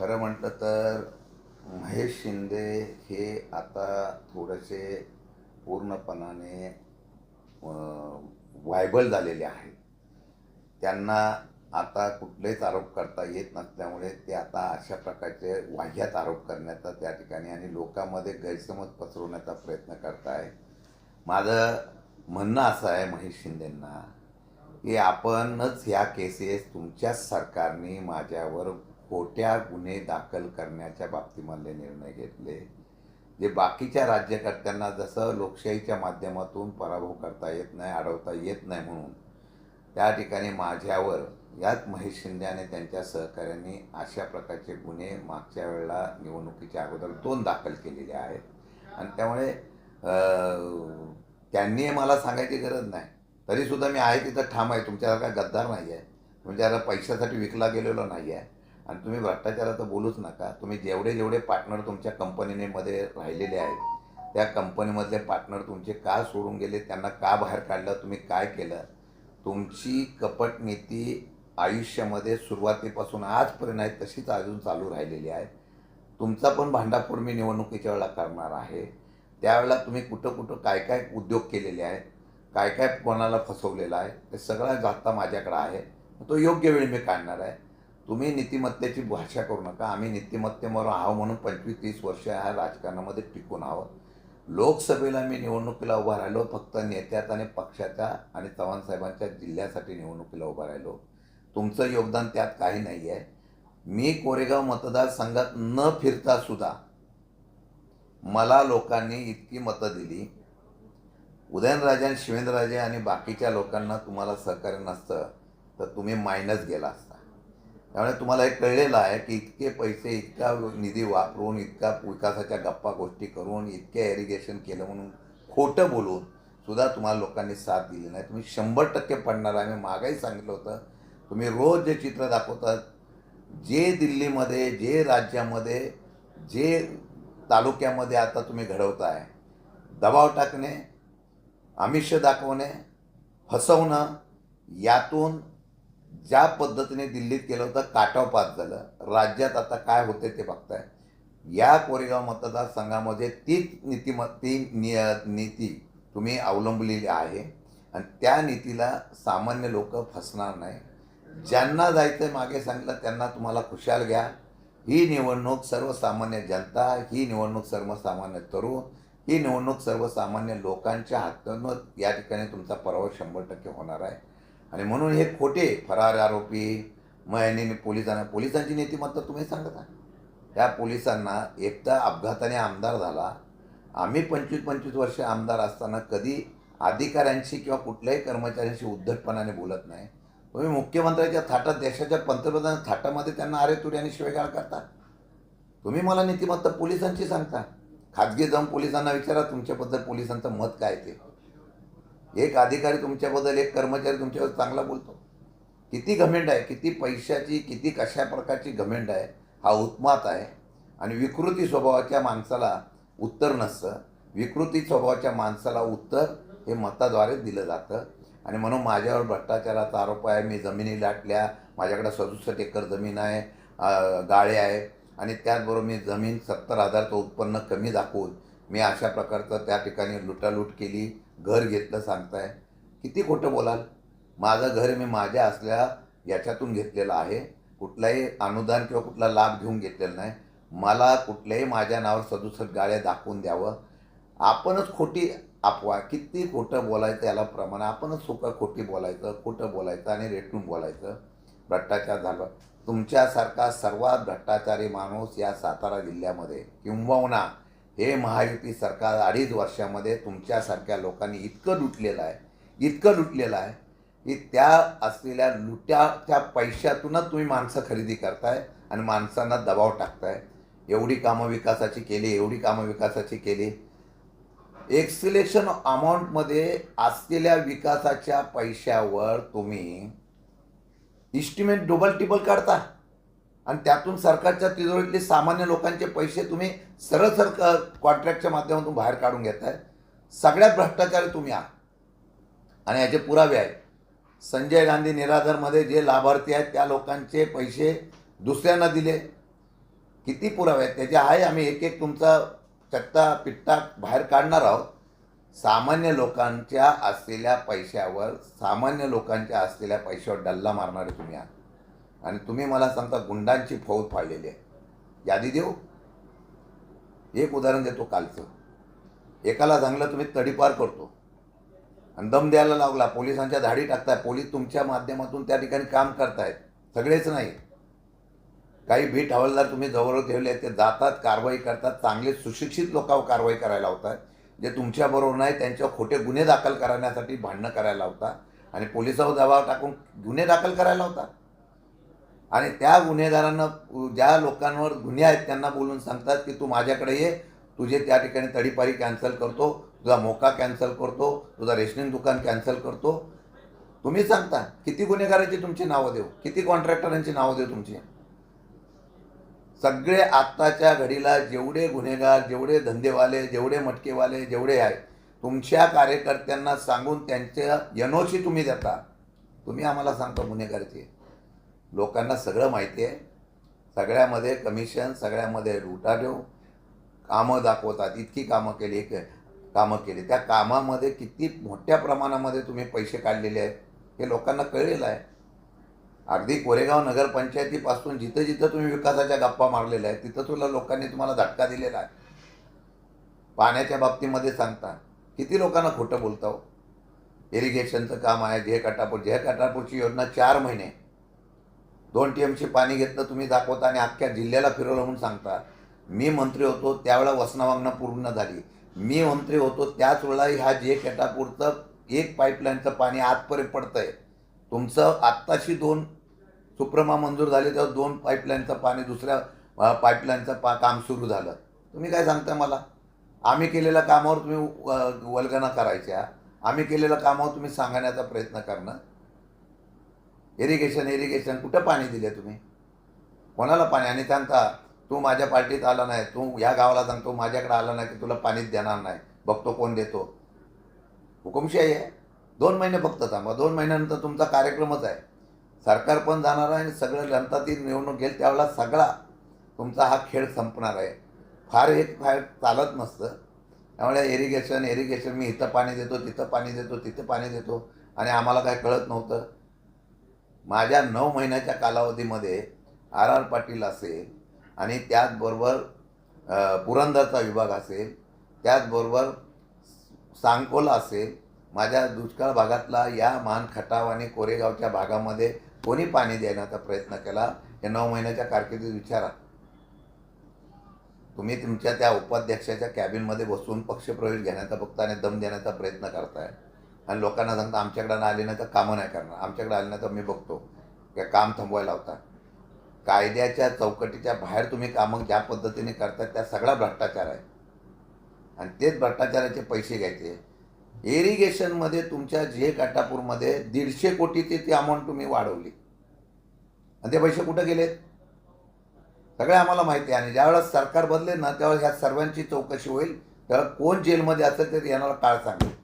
खरं म्हटलं तर महेश शिंदे हे आता थोडेसे पूर्णपणाने वायबल झालेले आहेत. त्यांना आता कुठलेच आरोप करता येत नसल्यामुळे ते आता अशा प्रकारचे वाह्यात आरोप करण्याचा त्या ठिकाणी आणि लोकांमध्ये गैरसमज पसरवण्याचा प्रयत्न करताय. माझं म्हणणं असं आहे महेश शिंदेंना की आपणच ह्या केसेस तुमच्याच सरकारने माझ्यावर खोट्या गुन्हे दाखल करण्याच्या बाबतीमधले निर्णय घेतले. जे बाकीच्या राज्यकर्त्यांना जसं लोकशाहीच्या माध्यमातून पराभव करता येत नाही अडवता येत नाही म्हणून त्या ठिकाणी माझ्यावर याच महेश शिंदे आणि त्यांच्या सहकाऱ्यांनी अशा प्रकारचे गुन्हे मागच्या वेळेला निवडणुकीच्या अगोदर दोन दाखल केलेले आहेत. आणि त्यामुळे त्यांनी मला सांगायची गरज नाही. तरीसुद्धा मी आहे तिथं ठाम आहे. तुमच्यासारखा गद्दार नाही आहे तुमच्याला पैशासाठी विकला गेलेलो नाही आहे आणि तुम्ही भ्रष्टाचाराचं बोलूच नका. तुम्ही जेवढे जेवढे पार्टनर तुमच्या कंपनीने मध्ये राहिलेले आहेत त्या कंपनीमधले पार्टनर तुमचे का सोडून गेले त्यांना का बाहेर काढलं तुम्ही काय केलं? तुमची कपट नीती आयुष्यामध्ये सुरुवातीपासून आजपर्यंत आहे तशीच अजून चालू राहिलेली आहे. तुमचा पण भांडाफोड मी निवडणुकीच्या वेळेला करणार आहे. त्यावेळेला तुम्ही कुठं कुठं काय काय उद्योग केलेले आहेत काय काय कोणाला फसवलेलं आहे ते सगळा जाता माझ्याकडं आहे. तो योग्य वेळी मी काढणार आहे. तुम्ही नीतिमत्तेची भाषा करू नका. आम्ही नीतिमत्तेवर आहो म्हणून पंचवीस तीस वर्ष ह्या राजकारणामध्ये टिकून आहोत. लोकसभेला मी निवडणुकीला उभा राहिलो फक्त नेत्यात आणि पक्षाच्या आणि चव्हाण साहेबांच्या जिल्ह्यासाठी निवडणुकीला उभा राहिलो. तुमचं योगदान त्यात काही नाही आहे मी कोरेगाव मतदारसंघात न फिरता सुद्धा मला लोकांनी इतकी मतं दिली. उदयनराजे आणि शिवेंद्रराजे आणि बाकीच्या लोकांना तुम्हाला सहकार्य नसतं तर तुम्ही मायनस गेला त्यामुळे तुम्हाला हे कळलेलं आहे की इतके पैसे इतका निधी वापरून इतका विकासाच्या गप्पा गोष्टी करून इतके एरिगेशन केलं म्हणून खोटं बोलून सुद्धा तुम्हाला लोकांनी साथ दिली नाही. तुम्ही शंभर टक्के पडणार आहे. मी मागाही सांगितलं होतं. तुम्ही रोज जे चित्र दाखवतात जे दिल्लीमध्ये जे राज्यामध्ये जे तालुक्यामध्ये आता तुम्ही घडवताय दबाव टाकणे आमिष दाखवणे फसवणं यातून ज्या पद्धतीने दिल्लीत केलं होतं काटाव पास झालं. राज्यात आता काय होते ते बघताय. या कोरेगाव मतदारसंघामध्ये तीच नीतिम ती नि नीती तुम्ही अवलंबलेली आहे. आणि त्या नीतीला सामान्य लोक फसणार नाही. ज्यांना जायचं मागे सांगितलं त्यांना तुम्हाला खुशाल घ्या. ही निवडणूक सर्वसामान्य जनता ही निवडणूक सर्वसामान्य तरुण ही निवडणूक सर्वसामान्य लोकांच्या हातानं या ठिकाणी तुमचा पराभव शंभर टक्के होणार आहे. आणि म्हणून हे खोटे फरार आरोपी मग यांनी पोलिसांना पोलिसांची नीतिमत्ता तुम्ही सांगता त्या पोलिसांना एकदा अपघाताने आमदार झाला. आम्ही पंचवीस पंचवीस वर्ष आमदार असताना कधी अधिकाऱ्यांशी किंवा कुठल्याही कर्मचाऱ्यांशी उद्धटपणाने बोलत नाही. तुम्ही मुख्यमंत्र्याच्या थाटात देशाच्या पंतप्रधान थाटामध्ये त्यांना आरेतुरी आणि शिवेगाळ करता. तुम्ही मला नीतिमत्ता पोलिसांची सांगता. खाजगी जाऊन पोलिसांना विचारा तुमच्याबद्दल पोलिसांचं मत काय ते. एक अधिकारी तुमच्याबद्दल एक कर्मचारी तुमच्याबद्दल चांगला बोलतो. किती घमेंड आहे किती पैशाची किती कशा प्रकारची घमेंड आहे हा उत्मात आहे. आणि विकृती स्वभावाच्या माणसाला उत्तर नसतं. विकृती स्वभावाच्या माणसाला उत्तर हे मताद्वारे दिलं जातं. आणि म्हणून माझ्यावर भ्रष्टाचाराचा आरोप आहे मी जमिनी लाटल्या माझ्याकडे सदुसष्ट एकर जमीन आहे गाळे आहे. आणि त्याचबरोबर मी जमीन सत्तर हजारचं उत्पन्न कमी दाखवून मी अशा प्रकारचं त्या ठिकाणी लुटालूट केली. घर घेतलं सांगताय. किती खोटं बोलाल? माझं घर मी माझ्या असल्या याच्यातून घेतलेलं आहे. कुठलाही अनुदान किंवा कुठला लाभ घेऊन घेतलेला नाही. मला कुठल्याही माझ्या नावावर सदुसष्ट गाड्या दाखवून द्यावं. आपणच खोटी अफवा किती खोटं बोलायचं याला प्रमाण आपणच सुका खोटी बोलायचं खोटं बोलायचं आणि रेटून बोलायचं. भ्रष्टाचार झालं. तुमच्यासारखा सर्वात भ्रष्टाचारी माणूस या सातारा जिल्ह्यामध्ये किंबहुना हे महायुती सरकार अडीच वर्षामध्ये तुमच्यासारख्या लोकांनी इतकं लुटलेलं आहे इतकं लुटलेलं आहे की त्या असलेल्या लुट्याच्या पैशातूनच तुम्ही माणसं खरेदी करताय आणि माणसांना दबाव टाकताय. एवढी कामं विकासाची केली एवढी कामं विकासाची केली. एक्सिलेशन अमाऊंटमध्ये असलेल्या विकासाच्या पैशावर तुम्ही इस्टिमेट डबल टिबल काढता. आणि त्यातून सरकारच्या तिजोरीतले सामान्य लोकांचे पैसे तुम्ही सरळ सरळ कॉन्ट्रॅक्टच्या माध्यमातून बाहेर काढून घेताय. सगळ्यात भ्रष्टाचारी तुम्ही आहात. आणि याचे पुरावे आहेत. संजय गांधी निराधारमध्ये जे लाभार्थी आहेत त्या लोकांचे पैसे दुसऱ्यांना दिले. किती पुरावे आहेत? त्याचे आहे आम्ही एक एक तुमचा चट्टा पिट्टा बाहेर काढणार आहोत. सामान्य लोकांच्या असलेल्या पैशावर सामान्य लोकांच्या असलेल्या पैशावर डल्ला मारणारे तुम्ही आहात. आणि तुम्ही मला सांगता गुंडांची फौज पाळलेली आहे. यादी देऊ? एक उदाहरण देतो कालचं. एकाला चांगलं तुम्ही तडीपार करतो. आणि दम द्यायला लागला. पोलिसांच्या धाडी टाकताय. पोलीस तुमच्या माध्यमातून त्या ठिकाणी काम करतायत. सगळेच नाही. काही भीट हवालदार तुम्ही जवळ ठेवले ते जातात कारवाई करतात. चांगले सुशिक्षित लोकांवर कारवाई करायला होतात जे तुमच्याबरोबर नाही त्यांच्यावर खोटे गुन्हे दाखल करण्यासाठी भांडणं करायला होता आणि पोलिसावर दबाव टाकून गुन्हे दाखल करायला होता आणि त्या गुन्हेगारांना ज्या लोकांवर गुन्हे आहेत त्यांना बोलून सांगतात की तू माझ्याकडे ये तुझे त्या ठिकाणी तडीपारी कॅन्सल करतो तुझा मोका कॅन्सल करतो तुझा रेशनिंग दुकान कॅन्सल करतो. तुम्ही सांगता किती गुन्हेगारांची तुमची नावं देऊ? किती कॉन्ट्रॅक्टरांची नावं देऊ तुमची? सगळे आत्ताच्या घडीला जेवढे गुन्हेगार जेवढे धंदेवाले जेवढे मटकेवाले जेवढे आहेत तुमच्या कार्यकर्त्यांना सांगून त्यांच्या यनोशी तुम्ही देता. तुम्ही आम्हाला सांगता गुन्हेगारची. लोकांना सगळं माहिती आहे. सगळ्यामध्ये कमिशन सगळ्यामध्ये लुटाढेव कामं दाखवतात. इतकी कामं केली एक कामं केली. त्या कामामध्ये किती मोठ्या प्रमाणामध्ये तुम्ही पैसे काढलेले आहेत हे लोकांना कळलेलं आहे. अगदी कोरेगाव नगरपंचायतीपासून जिथं जिथं तुम्ही विकासाच्या गप्पा मारलेल्या आहेत तिथं तुला लोकांनी तुम्हाला धक्का दिलेला आहे. पाण्याच्या बाबतीमध्ये सांगता किती लोकांना खोटं बोलता हो? इरिगेशनचं काम आहे जे कटापूर जे कटापूरची योजना चार महिने. दोन टी एमची पाणी घेतलं तुम्ही दाखवता आणि अख्ख्या जिल्ह्याला फिरवलं म्हणून सांगता. मी मंत्री होतो त्यावेळा वसनावांगणं पूर्ण झाली. मी मंत्री होतो त्याच वेळा ह्या जे केटापूरचं एक पाईपलाईनचं पाणी आतपर्यंत पडतंय. तुमचं आत्ताशी दोन सुप्रमा मंजूर झाले तेव्हा दोन पाईपलाईनचं पाणी दुसऱ्या पाईपलाईनचं पा काम सुरू झालं. तुम्ही काय सांगता मला? आम्ही केलेल्या कामावर तुम्ही वल्गना करायच्या. आम्ही केलेल्या कामावर तुम्ही सांगण्याचा प्रयत्न करणं इरिगेशन इरिगेशन कुठं पाणी दिले तुम्ही? कोणाला पाणी? आणि सांगता तू माझ्या पार्टीत आला नाही. तू या गावाला सांगतो माझ्याकडे आला नाही की तुला पाणीच देणार नाही. बघतो कोण देतो. हुकुमशाही आहे. दोन महिने फक्त थांबा. दोन महिन्यानंतर तुमचा कार्यक्रमच आहे. सरकार पण जाणार आहे आणि सगळं जनता ती निवडणूक घेईल त्यावेळेला सगळा तुमचा हा खेळ संपणार आहे. फार एक फार चालत नसतं. त्यामुळे इरिगेशन इरिगेशन मी इथं पाणी देतो तिथं पाणी देतो तिथं पाणी देतो. आणि आम्हाला काय कळत नव्हतं. माझ्या नऊ महिन्याच्या कालावधीमध्ये आर आर पाटील असेल आणि त्याचबरोबर पुरंदरचा विभाग असेल त्याचबरोबर सांगोला असेल माझ्या दुष्काळ भागातला या मान खटाव आणि कोरेगावच्या भागामध्ये कोणी पाणी देण्याचा प्रयत्न केला हे नऊ महिन्याच्या कारकिर्दीत विचारा. तुम्ही तुमच्या त्या उपाध्यक्षाच्या कॅबिनमध्ये बसून पक्षप्रवेश घेण्याचा फक्त आणि दम देण्याचा प्रयत्न करताय. आणि लोकांना सांगता आमच्याकडे आले नाही तर कामं नाही करणार. आमच्याकडे आले नाही तर मी बघतो. की काम थांबवायला होता कायद्याच्या चौकटीच्या बाहेर तुम्ही कामं ज्या पद्धतीने करतात त्या सगळा भ्रष्टाचार आहे. आणि तेच भ्रष्टाचाराचे पैसे घ्यायचे. इरिगेशनमध्ये तुमच्या जे काटापूरमध्ये दीडशे कोटीची ती अमाऊंट तुम्ही वाढवली. आणि ते पैसे कुठं गेलेत? सगळे आम्हाला माहिती आहे. आणि ज्यावेळेस सरकार बदले ना त्यावेळेस ह्या सर्वांची चौकशी होईल. त्यावेळेस कोण जेलमध्ये असेल ते येणारा काळ सांगेल.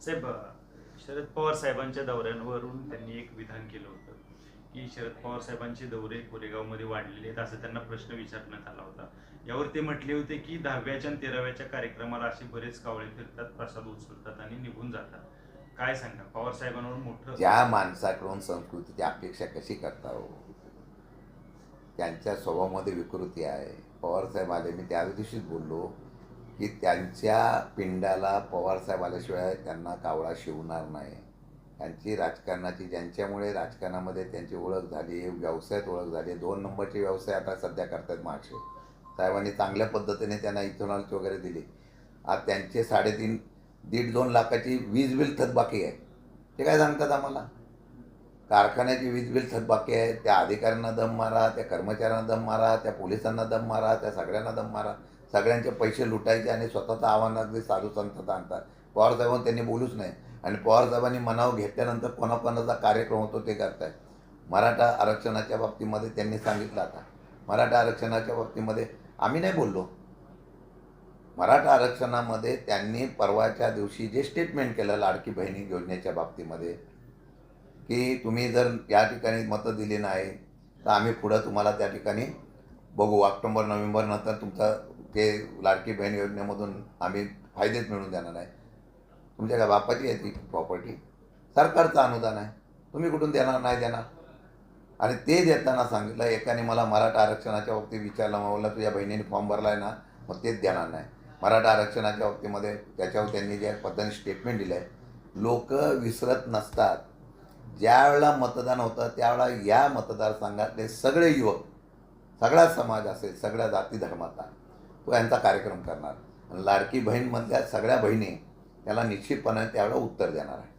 साहेब शरद पवार साहेबांच्या दौऱ्यांवरून त्यांनी एक विधान केलं होतं की शरद पवार साहेबांचे दौरे कोरेगावमध्ये वाढलेले आहेत असं त्यांना प्रश्न विचारण्यात आला होता. यावर ते म्हटले होते की दहाव्याच्या आणि तेराव्याच्या कार्यक्रमाला असे बरेच कावळे फिरतात प्रसाद उचलतात आणि निघून जातात. काय सांगा? पवार साहेबांवर मोठं त्या माणसाकडून संस्कृतीची अपेक्षा कशी करता हो? त्यांच्या स्वभावामध्ये विकृती आहे. पवारसाहेब आले मी त्या दिवशीच बोललो. की त्यांच्या पिंडाला पवारसाहेब आल्याशिवाय त्यांना कावळा शिवणार नाही. त्यांची राजकारणाची ज्यांच्यामुळे राजकारणामध्ये त्यांची ओळख झाली व्यवसायात ओळख झाली. दोन नंबरचे व्यवसाय आता सध्या करतात महाराष्ट्र साहेबांनी चांगल्या पद्धतीने त्यांना इथेनॉलची वगैरे दिली. आज त्यांचे साडेतीन दीड दोन लाखाची वीज बिल थकबाकी आहे. ते काय सांगतात आम्हाला? कारखान्याची वीज बिल थकबाकी आहे. त्या अधिकाऱ्यांना दम मारा त्या कर्मचाऱ्यांना दम मारा त्या पोलिसांना दम मारा त्या सगळ्यांना दम मारा. सगळ्यांचे पैसे लुटायचे आणि स्वतःचं आव्हान अगदी साधू संतता आणतात पवारसाहेबांना त्यांनी बोलूच नाही आणि पवारसाहेबांनी मनावर घेतल्यानंतर कोणाकोणाचा कार्यक्रम होतो ते करतायत. मराठा आरक्षणाच्या बाबतीमध्ये त्यांनी सांगितलं आता. मराठा आरक्षणाच्या बाबतीमध्ये आम्ही नाही बोललो. मराठा आरक्षणामध्ये त्यांनी परवाच्या दिवशी जे स्टेटमेंट केलं लाडकी बहिणी योजनेच्या बाबतीमध्ये की तुम्ही जर या ठिकाणी मतं दिली नाही तर आम्ही पुढं तुम्हाला त्या ठिकाणी बघू ऑक्टोबर नोव्हेंबरनंतर तुमचं तुमचा ते लाडकी बहीण योजनेमधून आम्ही फायदेच मिळून देणार आहे. तुमच्या काय बापाची आहे ती प्रॉपर्टी सरकारचं अनुदान आहे. तुम्ही कुठून देणार नाही देणार? आणि ते देताना सांगितलं एकाने मला मराठा आरक्षणाच्या बाबतीत विचारलं मग तुझ्या बहिणीने फॉर्म भरला आहे ना मग तेच देणार नाही. मराठा आरक्षणाच्या बाबतीमध्ये त्याच्यावर त्यांनी ज्या पद्धतीने स्टेटमेंट दिलं आहे लोक विसरत नसतात. ज्यावेळेला मतदान होतं त्यावेळेला या मतदारसंघातले सगळे युवक सगळा समाज असेल सगळ्या जाती धर्माचा तो यांचा कार्यक्रम करणार. आणि लाडकी बहीणमधल्या सगळ्या बहिणी त्याला निश्चितपणे त्यावेळेला उत्तर देणार आहे.